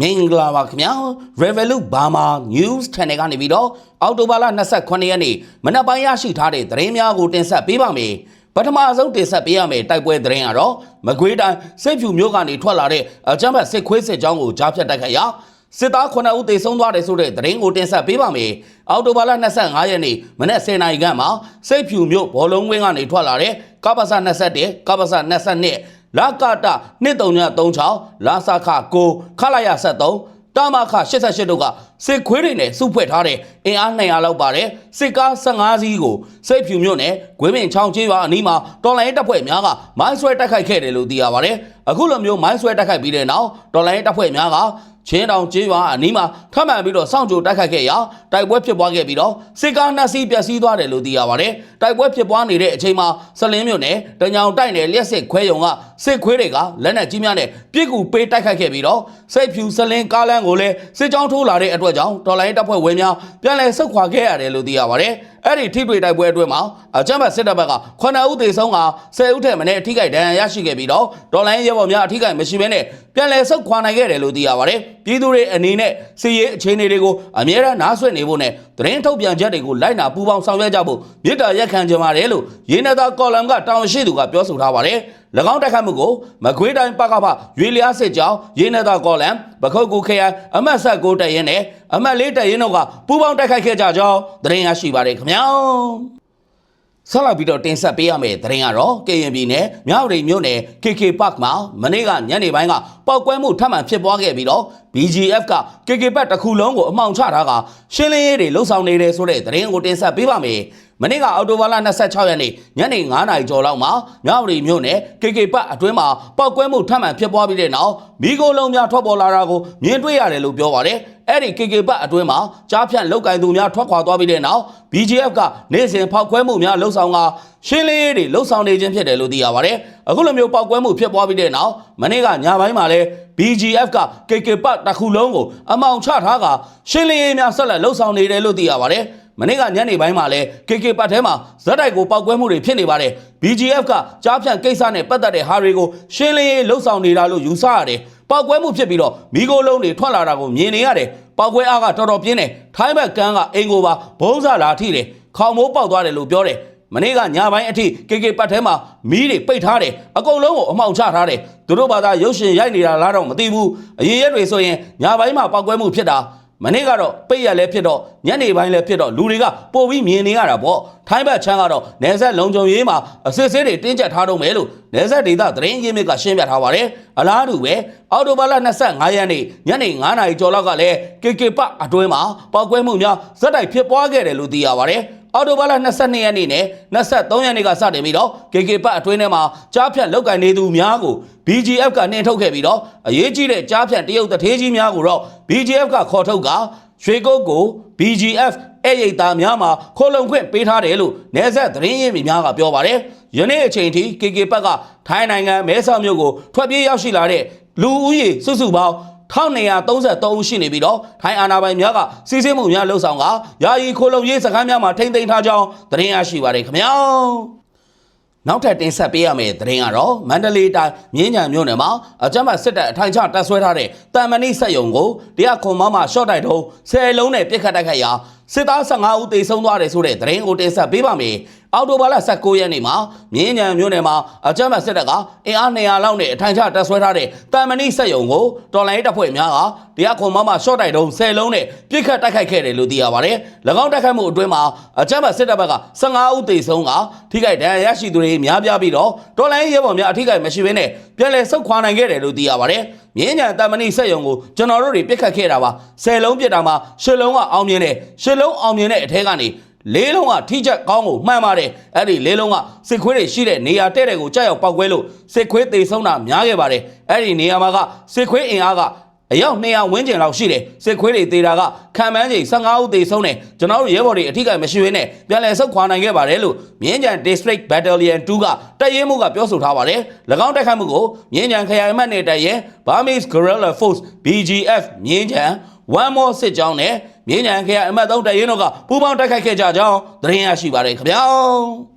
မင်္ဂလာပါခင်ဗျာ Revolut Burma News Channel ကနေပြီးတော့အောက်တိုဘာလ28ရက်နေ့မနက်ပိုင်းရရှိထားတဲ့သတင်းများကိုတင်ဆက်ပေးပါမယ်ပထမဆုံးတင်ဆက်ပေးရမယ့်တိုက်ပွဲသတင်းကတော့မကွေးတိုင်းစစ်ဖြူမြို့ကနေထွက်လာတဲ့အကြမ်းဖက်စစ်ခွေးစစ်ကြောင်းကိုကြားဖြတ်တိုက်ခိုက်ရာစစ်သား9ဦးသေဆုံးသွားတယ်ဆိုတဲ့သတင်းကိုတင်ဆက်ပေးပါမယ်အောက်တိုဘာလ25ရက်နေ့မနက်10:00နာရီခန့်မှာစစ်ဖြူမြို့ဘောလုံးဝင်းကနေထွက်လာတဲ့ကပ္ပစ21ကပ္ပစ22 လာကတ2336လာစာခ9ခလာရ73တာမခ88တို့ကစစ်ခွေးတွေနဲ့စုဖွဲ့ထားတဲ့အင်အား200လောက်ပါတယ်စစ်ကား15စီးကိုစိတ်ဖြူမြို့နယ်ဂွေးပင်ချောင်းချေးရွာအနီးမှာတော်လိုင်းတပ်ဖွဲ့များကမိုင်းဆွဲတိုက်ခိုက်ခဲ့တယ်လို့သိရပါတယ်အခုလိုမျိုးမိုင်းဆွဲတိုက်ခိုက်ပြီးတဲ့နောက်တော်လိုင်းတပ်ဖွဲ့များက ချင်းတောင်ကျေးရွာအနီးမှာထပ်မံပြီးတော့စောင့်ကြိုတိုက်ခိုက်ခဲ့ရာတိုက်ပွဲဖြစ်ပွားခဲ့ပြီးတော့စစ်ကားနှစ်စီးပျက်စီးသွားတယ်လို့သိရပါတယ်တိုက်ပွဲဖြစ်ပွားနေတဲ့အချိန်မှာစလင်းမြို့နယ်တညောင်တိုက်နယ်လျှက်စစ်ခွဲယုံကစစ်ခွေးတွေကလက်နက်ကြီးများနဲ့ပြစ်ကူပေးတိုက်ခိုက်ခဲ့ပြီးတော့စိတ်ဖြူစလင်းကားလမ်းကိုလည်းစစ်ကြောင်းထိုးလာတဲ့အတွက်ကြောင့်တော်လိုင်းတပ်ဖွဲ့ဝင်များပြန်လည်ဆုတ်ခွာခဲ့ရတယ်လို့သိရပါတယ် အဲ့ဒီထိတွေ့တိုက်ပွဲအတွင်းမှာအကြမ်းဖက်စစ်တပ်ဘက်က9ဦးသေဆုံးက10ဦးထက်မနည်းအထိကိဒဏ်ရာရရှိခဲ့ပြီးတော့ဒေါ်လိုင်းရဲဘော်များအထိကိမရှိဘဲနဲ့ပြန်လည်ဆုတ်ခွာနိုင်ခဲ့တယ်လို့သိရပါတယ်ပြည်သူတွေအနေနဲ့စီရေးအခြေအနေတွေကိုအမြဲတမ်းနားဆွင့်နေဖို့နဲ့သတင်းထုတ်ပြန်ချက်တွေကိုလိုက်နာပူးပေါင်းဆောင်ရွက်ကြဖို့မြစ်တာရက်ခံကြပါတယ်လို့ရေနတာကော်လမ်ကတာဝန်ရှိသူကပြောဆိုထားပါတယ်၎င်းတိုက်ခိုက်မှုကိုမကွေးတိုင်းပကဖရွေလျားစစ်ကြောင်းရေနတာကော်လမ်ပခုတ်ကူခရိုင်အမတ်ဆက်ကိုတက်ရင်နဲ့အမတ်လေးတက်ရင်တို့ကပူးပေါင်းတိုက်ခိုက်ခဲ့ကြကြောင်းသတင်းရရှိပါတယ်ခင်ဗျာ ဆက်လက်ပြီးတော့တင်ဆက်ပေးရမယ့်သတင်းကတော့ KNB နဲ့မြောက်ရိပ်မြို့နယ် KK Park မှာမနေ့ကညနေပိုင်းကပောက်ကွဲမှုထပ်မံဖြစ်ပွားခဲ့ပြီးတော့ BGF က KK Park တစ်ခုလုံးကိုအမှောင်ချထားကရှင်းလင်းရေးတွေလှုပ်ဆောင်နေတယ်ဆိုတဲ့သတင်းကိုတင်ဆက်ပေးပါမယ်။မနေ့ကအောက်တိုဘာလ26ရက်နေ့ညနေ9:00နာရီကျော်လောက်မှာမြောက်ရိပ်မြို့နယ် KK Park အတွင်းမှာပောက်ကွဲမှုထပ်မံဖြစ်ပွားပြီးတဲ့နောက်မိโกလုံးများထွက်ပေါ်လာတာကိုမြင်တွေ့ရတယ်လို့ပြောပါတယ်။ အဲ့ဒီ KK ဘတ်အတွင်းမှာကြားဖြန့်လောက်ကင်သူများထွက်ခွာသွားပြီးတဲ့နောက် BGF ကနေ့စဉ်ဖောက်ခွဲမှုများလှုပ်ဆောင်ကရှင်းလင်းရေးတွေလှုပ်ဆောင်နေခြင်းဖြစ်တယ်လို့သိရပါတယ်။အခုလိုမျိုးပောက်ကွဲမှုဖြစ်ပွားပြီးတဲ့နောက်မနေ့ကညပိုင်းမှာလဲ BGF က KK ဘတ်တစ်ခုလုံးကိုအမောင်ချထားကရှင်းလင်းရေးများဆက်လက်လှုပ်ဆောင်နေတယ်လို့သိရပါတယ်။မနေ့ကညနေပိုင်းမှာလဲ KK ပတ်ထဲမှာဇက်တိုက်ကိုပောက်ကွဲမှုတွေဖြစ်နေပါတယ် BGF ကကြားဖြန့်ကိစ္စနဲ့ပတ်သက်တဲ့ဟာတွေကိုရှင်းလင်းရေးလှုပ်ဆောင်နေတာလို့ယူဆရတယ် ပောက်ကွဲမှုဖြစ်ပြီးတော့မိโกလုံးတွေထွက်လာတာကိုမြင်နေရတယ်ပောက်ကွဲအားကတော်တော်ပြင်းတယ်ထိုင်းဘက်ကန်းကအင်ကိုပါဘုံးစားလာထိတယ်ခေါင်မိုးပေါက်သွားတယ်လို့ပြောတယ်မနေ့ကညပိုင်းအထိ KK ပတ်ထဲမှာမီးတွေပိတ်ထားတယ်အကုန်လုံးကိုအမှောင်ချထားတယ်သူတို့ဘာသာရုပ်ရှင်ရိုက်နေတာလားတော့မသိဘူးအရင်ရက်တွေဆိုရင်ညပိုင်းမှာပောက်ကွဲမှုဖြစ်တာ မနေ့ကတော့ပိတ်ရလဲဖြစ်တော့ညနေပိုင်းလဲဖြစ်တော့လူတွေကပို့ပြီးမြင်နေရတာပေါ့ထိုင်းဘက်ချမ်းကတော့နေဆက်လုံခြုံရေးမှာအစစ်ဆေးတွေတင်းကျပ်ထားတော့မယ်လို့နေဆက်ဒေသသတင်းရင်းမြစ်ကရှင်းပြထားပါတယ်အလားတူပဲအော်တိုဘာလ25ရက်နေ့ညနေ9:00နာရီကျော်လောက်ကလည်း KK ပအတွင်းမှာပောက်ကွဲမှုများဇက်တိုက်ဖြစ်ပွားခဲ့တယ်လို့သိရပါတယ် အော်တိုဘာလ22ရက်နေ့နဲ့23ရက်နေ့ကစတင်ပြီးတော့ KK ပတ်အတွင်းထဲမှာကြားဖြတ်လောက်ကင်နေသူများကို BGF ကနှင်ထုတ်ခဲ့ပြီးတော့အရေးကြီးတဲ့ကြားဖြတ်တရုတ်တထေးကြီးများကိုတော့ BGF ကခေါ်ထုတ်ကရွှေကုတ်ကို BGF အဲ့ရိတ်သားများမှာခိုလုံခွင့်ပေးထားတယ်လို့နေဆက်သတင်းရင်းမြစ်များကပြောပါတယ်။ယနေ့အချိန်ထိ KK ဘက်ကထိုင်းနိုင်ငံမဲဆောက်မြို့ကိုထွက်ပြေးရောက်ရှိလာတဲ့လူဦးရေစုစုပေါင်း 1233ဦးရှိနေပြီးတော့ထိုင်းအာဏာပိုင်များကစီစဉ်မှုများလှုပ်ဆောင်ကယာယီခိုလုံရေးစခန်းများမှာထိမ့်သိမ်းထားကြောင်းသတင်းရရှိပါတယ်ခင်ဗျာ။နောက်ထပ်တင်ဆက်ပေးရမယ့်သတင်းကတော့မန္တလေးတိုင်းမြင်းညံမြို့နယ်မှာအကြမ်းဖက်စစ်တပ်အထိုင်ချတပ်ဆွဲထားတဲ့တန်မဏိစက်ယုံကိုတရားခွန်မမရှော့တိုက်တုံး10လုံးနဲ့ပြစ်ခတ်တိုက်ခိုက်ရာ စစ်သား15ဦးသေဆုံးသွားတယ်ဆိုတဲ့သတင်းကိုတင်ဆက်ပေးပါမယ်။အောက်တိုဘာလ19ရက်နေ့မှာမြင်းညံမြို့နယ်မှာအကြမ်းဖက်စစ်တပ်ကအင်အား200လောက်နဲ့အထိုင်ချတပ်ဆွဲထားတဲ့တန်မဏိစက်ယုံကိုတော်လိုင်းတပ်ဖွဲ့များကတရားခွန်မမရှော့တိုက်တုံး10လုံးနဲ့ပြစ်ခတ်တိုက်ခိုက်ခဲ့တယ်လို့သိရပါတယ်။၎င်းတိုက်ခိုက်မှုအတွင်းမှာအကြမ်းဖက်စစ်တပ်ဘက်က15ဦးသေဆုံးကထိခိုက်ဒဏ်ရာရရှိသူတွေများပြားပြီးတော့တော်လိုင်းရဲဘော်များအထိခိုက်မရှိဘဲနဲ့ပြန်လည်ဆုတ်ခွာနိုင်ခဲ့တယ်လို့သိရပါတယ်။ မြင်းညံတန်မဏိစက်ယုံကိုကျွန်တော်တို့တွေပြစ်ခတ်ခဲ့တာပါ10လုံးပြစ်တာမှာ10လုံးကအောင်မြင်တယ်10လုံးအောင်မြင်တဲ့အထက်ကနေလေးလုံးကထိချက်ကောင်းကိုမှန်ပါတယ်အဲ့ဒီလေးလုံးကစစ်ခွေးတွေရှိတဲ့နေရာတဲ့တဲ့ကိုကြောက်ရောက်ပောက်ကွဲလို့စစ်ခွေးသေဆုံးတာများခဲ့ပါတယ်အဲ့ဒီနေရာမှာကစစ်ခွေးအင်အားက အယောက်200ဝန်းကျင်လောက်ရှိတယ်စစ်ခွေးတွေသေတာကခံမှန်းချိန်15ဦးသေဆုံးတယ်ကျွန်တော်တို့ရဲဘော်တွေအထိကမရှိဘဲနဲ့ပြန်လည်ဆုတ်ခွာနိုင်ခဲ့ပါတယ်လို့မြင်းကြံ District Battalion 2ကတပ်ရင်းမှုကပြောဆိုထားပါတယ်၎င်းတိုက်ခိုက်မှုကိုမြင်းကြံခရိုင်အမှတ်နဲ့တပ်ရင်း Burmese Guerrilla Force BGF မြင်းကြံ one more စစ်ကြောင်းနဲ့မြင်းညံခရအမတ်သုံးတရင်တို့ကပူးပေါင်းတိုက်ခိုက်ခဲ့ကြကြောင်းသတင်းရရှိပါတယ်ခင်ဗျာ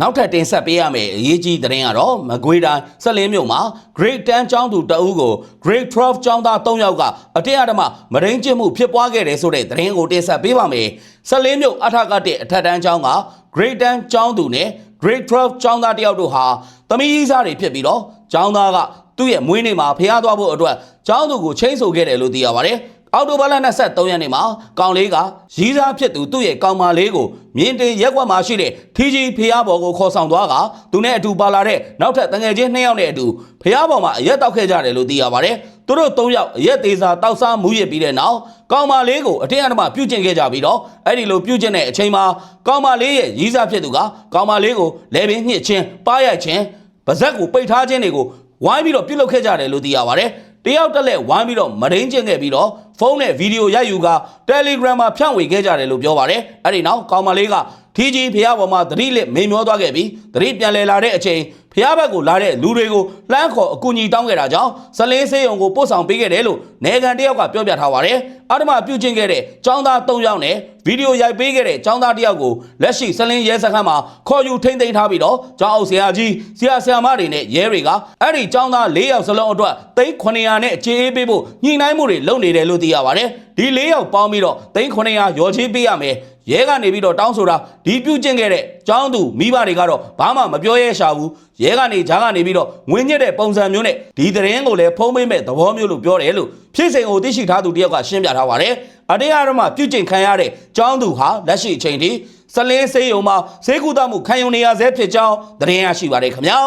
နောက်ထပ်တင်ဆက်ပေးရမယ့်အရေးကြီးသတင်းကတော့မကွေးတိုင်းဆက်လင်းမြို့မှာ Great 10ကျောင်းသူတအုပ်ကို Great 12ကျောင်းသား3ယောက်ကအတရားဓမ္မမရင်းကျင့်မှုဖြစ်ပွားခဲ့တယ်ဆိုတဲ့သတင်းကိုတင်ဆက်ပေးပါမယ်။ဆက်လင်းမြို့အထက်ကတဲ့အထက်တန်းကျောင်းက Great 10ကျောင်းသူနဲ့ Great 12ကျောင်းသားတယောက်တို့ဟာသမီးကြီးစားတွေဖြစ်ပြီးတော့ကျောင်းသားကသူ့ရဲ့မွေးနေ့မှာဖျားသွားဖို့အတွက်ကျောင်းသူကိုချိန်ဆခဲ့တယ်လို့သိရပါတယ်။ အော်တိုဘာလ23ရက်နေ့မှာကောင်လေးကရီးစားဖြစ်သူသူ့ရဲ့ကောင်မလေးကိုမြင်းတင်ရက်ကွက်မှာရှိတဲ့ထီကြီးဖျားဘော်ကိုခေါ်ဆောင်သွားကသူနဲ့အတူပါလာတဲ့နောက်ထပ်တငယ်ချင်း2ယောက်နဲ့အတူဖျားဘော်မှာအရက်တောက်ခဲ့ကြတယ်လို့သိရပါတယ်။သူတို့3ယောက်အရက်သေးစာတောက်စားမူးရစ်ပြီးတဲ့နောက်ကောင်မလေးကိုအထက်အဓမ္မပြုတ်ကျင်ခဲ့ကြပြီးတော့အဲ့ဒီလိုပြုတ်ကျင်တဲ့အချိန်မှာကောင်မလေးရဲ့ရီးစားဖြစ်သူကကောင်မလေးကိုလဲပင်ညှစ်ချင်းပါရိုက်ချင်းပါဇက်ကိုပိတ်ထားခြင်းတွေကိုဝိုင်းပြီးတော့ပြုတ်လုခဲ့ကြတယ်လို့သိရပါတယ်။တယောက်တက်လက်ဝိုင်းပြီးတော့မရင်းကျင်ခဲ့ပြီးတော့ ဖုန်းနဲ့ဗီဒီယိုရိုက်ယူက Telegram မှာဖြန့်ဝေခဲ့ကြတယ်လို့ပြောပါတယ်။အဲ့ဒီနောက်ကောင်မလေးကထီကြီးဖះပေါ်မှာသတိလက်မိန်မျောသွားခဲ့ပြီးသတိပြန်လည်လာတဲ့အချိန် ဖះဘက်ကိုလာတဲ့လူတွေကိုလှမ်းခေါ်အကူအညီတောင်းခဲ့တာကြောင့်ဇလင်းစေးရုံကိုပို့ဆောင်ပေးခဲ့တယ်လို့နေကန်တယောက်ကပြောပြထားပါတယ်။အာဓမ္မပြုတ်ကျင်ခဲ့တဲ့ចောင်းသား၃ယောက်နဲ့ဗီဒီယိုရိုက်ပေးခဲ့တဲ့ចောင်းသားတစ်ယောက်ကိုလက်ရှိဇလင်းရဲစခန်းမှာခေါ်ယူထိန်းသိမ်းထားပြီးတော့ကျောင်းအုပ်ဆရာကြီးဆရာဆရာမတွေနဲ့ရဲတွေကအဲ့ဒီចောင်းသား၄ယောက်စလုံးအတွက်သိန်း900နဲ့အခြေအေးပေးဖို့ညှိနှိုင်းမှုတွေလုပ်နေတယ်လို့သိရပါတယ်။ဒီ၄ယောက်ပေါင်းပြီးတော့သိန်း900ရော်ချေးပေးရမယ်။ ရဲကနေပြီးတော့တောင်းဆိုတာဒီပြုတ်ကျင့်ခဲ့တဲ့ចောင်းသူမိဘတွေကတော့ဘာမှမပြောရဲရှာဘူးရဲကနေဂျားကနေပြီးတော့ငွေညစ်တဲ့ပုံစံမျိုးနဲ့ဒီသတင်းကိုလည်းဖုံးပေးမဲ့သဘောမျိုးလို့ပြောတယ်လို့ဖြစ်စဉ်ကိုသိရှိထားသူတယောက်ကရှင်းပြထားပါတယ်အတရားတော်မှပြုတ်ကျင့်ခံရတဲ့ចောင်းသူဟာလက်ရှိအချိန်ထိစလင်းစေးရုံမှာစေကူတမှုခံယူနေရဆဲဖြစ်ကြောင်းသတင်းရရှိပါတယ်ခင်ဗျာ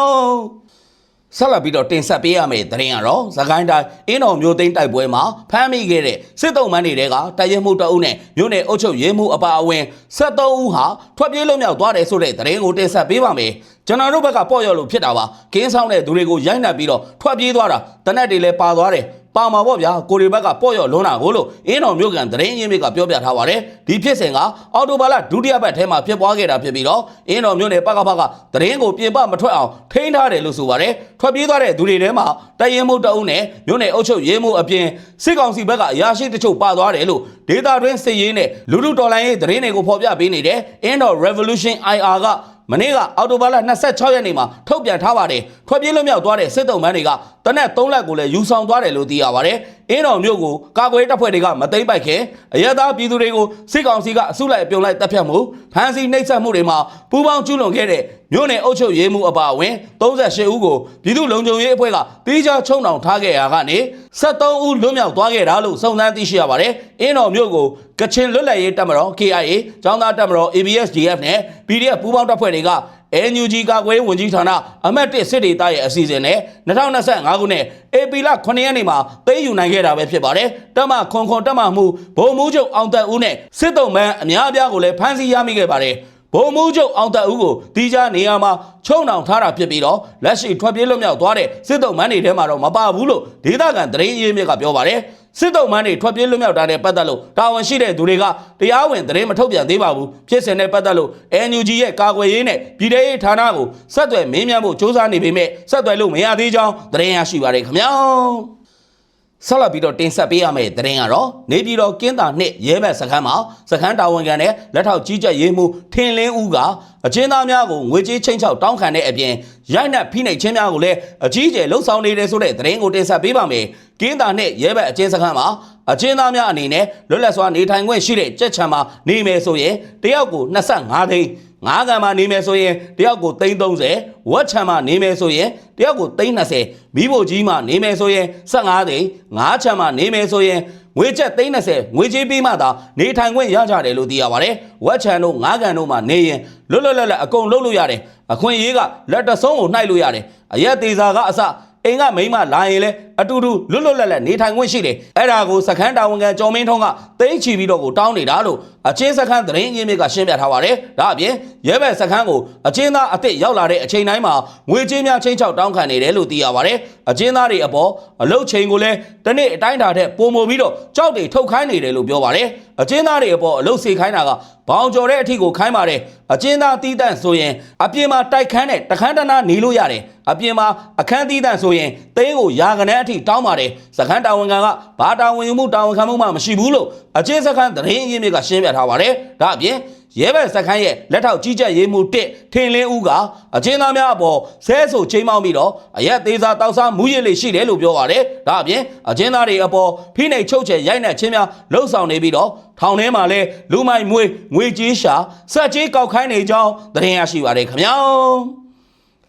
ဆက်လက်ပြီးတော့တင်ဆက်ပေးရမယ့်သတင်းကတော့သခိုင်းတိုင်းအင်းတော်မျိုးသိန်းတိုက်ပွဲမှာဖမ်းမိခဲ့တဲ့စစ်တုံးမန်းတွေကတိုက်ရဲမှုတအုပ်နဲ့မြို့နယ်အုပ်ချုပ်ရေးမှုအပါအဝင်73ဦးဟာထွက်ပြေးလွတ်မြောက်သွားတယ်ဆိုတဲ့သတင်းကိုတင်ဆက်ပေးပါမယ်ကျွန်တော်တို့ဘက်ကပေါ့ရော်လို့ဖြစ်တာပါကင်းဆောင်တဲ့သူတွေကိုရိုက်နှက်ပြီးတော့ထွက်ပြေးသွားတာတနက်တွေလည်းပါသွားတယ် ပါမှာပေါ့ဗျာကိုရီဘက်ကပေါ့ရော်လွန်းတာကိုလို့အင်းတော်မြို့ကန်သတင်းရင်းမြစ်ကပြောပြထားပါတယ်ဒီဖြစ်စဉ်ကအော်တိုဘာလဒုတိယပတ်ထဲမှာဖြစ်ပွားခဲ့တာဖြစ်ပြီးတော့အင်းတော်မြို့နယ်ပကဖကသတင်းကိုပြင်ပမထွက်အောင်ထိန်းထားတယ်လို့ဆိုပါတယ်ထွက်ပြေးသွားတဲ့သူတွေထဲမှာတရင်မှုတအုပ်နဲ့မြို့နယ်အုပ်ချုပ်ရေးမှုအပြင်စစ်ကောင်စီဘက်ကအရာရှိတချို့ပါသွားတယ်လို့ဒေတာတွင်းစစ်ရေးနဲ့လူလူတော်လိုင်းရေးသတင်းတွေကိုဖော်ပြပေးနေတယ်အင်းတော် Revolution IR ကမနေ့ကအော်တိုဘာလ26ရက်နေ့မှာထုတ်ပြန်ထားပါတယ် ထွက်ပြေးလွတ်မြောက်သွားတဲ့စစ်တုံးမန်းတွေကတနက်3လက်ကိုလည်းယူဆောင်သွားတယ်လို့သိရပါတယ်အင်းတော်မြို့ကိုကာကွယ်တပ်ဖွဲ့တွေကမသိမ့်ပိုက်ခင်အရသာပြည်သူတွေကိုစစ်ကောင်စီကအစုလိုက်အပြုံလိုက်တပ်ဖြတ်မှုဖမ်းဆီးနှိပ်စက်မှုတွေမှာပူးပေါင်းကျူးလွန်ခဲ့တဲ့မြို့နယ်အုပ်ချုပ်ရေးမှုအပါအဝင်38ဦးကိုပြည်သူ့လုံခြုံရေးအဖွဲ့ကတီးခြားချုံနှောင်ထားခဲ့ရာကနေ73ဦးလွတ်မြောက်သွားခဲ့တာလို့စုံစမ်းသိရှိရပါတယ်အင်းတော်မြို့ကိုကချင်လွတ်လပ်ရေးတပ်မတော် KIA ចောင်းသားတပ်မတော် ABSDF နဲ့ PDF ပူးပေါင်းတပ်ဖွဲ့တွေက NUG ကာကွယ်ရေးဝန်ကြီးဌာနအမတ်1စစ်ဒေသရဲ့အစီအစဉ်နဲ့2025ခုနှစ်ဧပြီလ9ရက်နေ့မှာသိမ်းယူနိုင်ခဲ့တာပဲဖြစ်ပါတယ်။တပ်မခွန်ခွန်တပ်မမှုဗိုလ်မှူးချုပ်အောင်သက်ဦးနဲ့စစ်တုံးမန်းအများအပြားကိုလည်းဖမ်းဆီးရမိခဲ့ပါတယ်။ဗိုလ်မှူးချုပ်အောင်သက်ဦးကိုတီးခြားနေရာမှာချုံနှောင်ထားတာဖြစ်ပြီးတော့လက်ရှိထွက်ပြေးလွတ်မြောက်သွားတဲ့စစ်တုံးမန်းတွေထဲမှာတော့မပါဘူးလို့ဒေသခံသတင်းအရင်းမြစ်ကပြောပါတယ်။ စစ်တုံးမန်းတွေထွက်ပြေးလွတ်မြောက်တာနဲ့ပတ်သက်လို့တာဝန်ရှိတဲ့သူတွေကတရားဝင်သတင်းမထုတ်ပြန်သေးပါဘူးဖြစ်စဉ်နဲ့ပတ်သက်လို့ NUG ရဲ့ကာကွယ်ရေးနဲ့ပြည်ထောင်ရေးဌာနကိုဆက်သွယ်မင်းမြန်းဖို့စ조사နေပေမဲ့ဆက်သွယ်လို့မရသေးကြောင်းသတင်းရရှိပါတယ်ခင်ဗျာ ဆက်လက်ပြီးတော့တင်ဆက်ပေးရမယ့်သတင်းကတော့နေပြည်တော်ကင်းတာနှစ်ရဲဘက်စခန်းမှာစခန်းတာဝန်ခံနဲ့လက်ထောက်ကြီးကြပ်ရေးမှူးထင်လင်းဦးကအကျဉ်းသားများကိုငွေကြေးချင်းချောက်တောင်းခံတဲ့အပြင်ရိုက်နှက်ဖိနှိပ်ခြင်းများကိုလည်းအကြီးအကျယ်လှုံ့ဆော်နေတယ်ဆိုတဲ့သတင်းကိုတင်ဆက်ပေးပါမယ်။ကင်းတာနှစ်ရဲဘက်အကျဉ်းစခန်းမှာအကျဉ်းသားများအနေနဲ့လွတ်လပ်စွာနေထိုင်ခွင့်ရှိတဲ့ကြက်ချံမှာနေမယ်ဆိုရင်တယောက်ကို25သိန်း ငါးကံမှာနေမယ်ဆိုရင်တယောက်ကို330ဝက်ချံမှာနေမယ်ဆိုရင်တယောက်ကို320မိဖို့ကြီးမှာနေမယ်ဆိုရင်15သိန်းငါးချံမှာနေမယ်ဆိုရင်ငွေချက်330ငွေကြေးပေးမှသာနေထိုင်ခွင့်ရကြတယ်လို့သိရပါတယ်ဝက်ချံတို့ငါးကန်တို့မှာနေရင်လွတ်လွတ်လပ်လပ်အကုန်လုပ်လို့ရတယ်အခွင့်အရေးကလက်တဆုံးကိုနှိုက်လို့ရတယ်အရက်သေးစာကအစအိမ်ကမိန်းမလာရင်လဲ အတူတူလွတ်လွတ်လပ်လပ်နေထိုင်ခွင့်ရှိတယ်အဲ့ဒါကိုစခန်းတာဝန်ခံကျော်မင်းထုံးကသိမ်းချီပြီးတော့ကိုတောင်းနေတာလို့အချင်းစခန်းသတင်းရင်းမြစ်ကရှင်းပြထားပါတယ်ဒါအပြင်ရဲဘက်စခန်းကိုအချင်းသားအစ်စ်ရောက်လာတဲ့အချိန်တိုင်းမှာငွေကြေးများချင်းချောက်တောင်းခံနေတယ်လို့သိရပါတယ်အချင်းသားတွေအပေါ်အလုတ်ချိန်ကိုလည်းတနေ့အတိုင်းတာထက်ပုံမပြီးတော့ကြောက်တွေထုတ်ခိုင်းနေတယ်လို့ပြောပါတယ်အချင်းသားတွေအပေါ်အလုတ်စေခိုင်းတာကဘောင်ကျော်တဲ့အထိကိုခိုင်းပါတယ်အချင်းသားတီးတန့်ဆိုရင်အပြင်မှာတိုက်ခန်းနဲ့တခန်းတနာနေလို့ရတယ်အပြင်မှာအခန်းတီးတန့်ဆိုရင်တင်းကိုယာကနန်းအထိတောင်းပါတယ်စခန်းတာဝန်ခံကဘာတာဝန်ယူမှုတာဝန်ခံမှုမှမရှိဘူးလို့အချင်းစခန်းသတင်းအရင်းမြစ်ကရှင်းပြထားပါတယ်ဒါအပြင်ရဲဘက်စခန်းရဲ့လက်ထောက်ကြီးကြပ်ရေးမှူးတစ်ထင်လင်းဦးကအချင်းသားများအပေါ်ဆဲဆိုချိန်မောင်းပြီးတော့အရက်သေးစားတောက်စားမူးရစ်လေးရှိတယ်လို့ပြောပါတယ်။ဒါအပြင်အချင်းသားတွေအပေါ်ဖိနှိပ်ချုပ်ချယ်ရိုက်နှက်ခြင်းများလှုပ်ဆောင်နေပြီးတော့ထောင်ထဲမှာလဲလူမိုက်မွေးငွေကြေးရှာစက်ကြေးကောက်ခိုင်းနေကြောင်းသတင်းရရှိပါတယ်ခင်ဗျာ။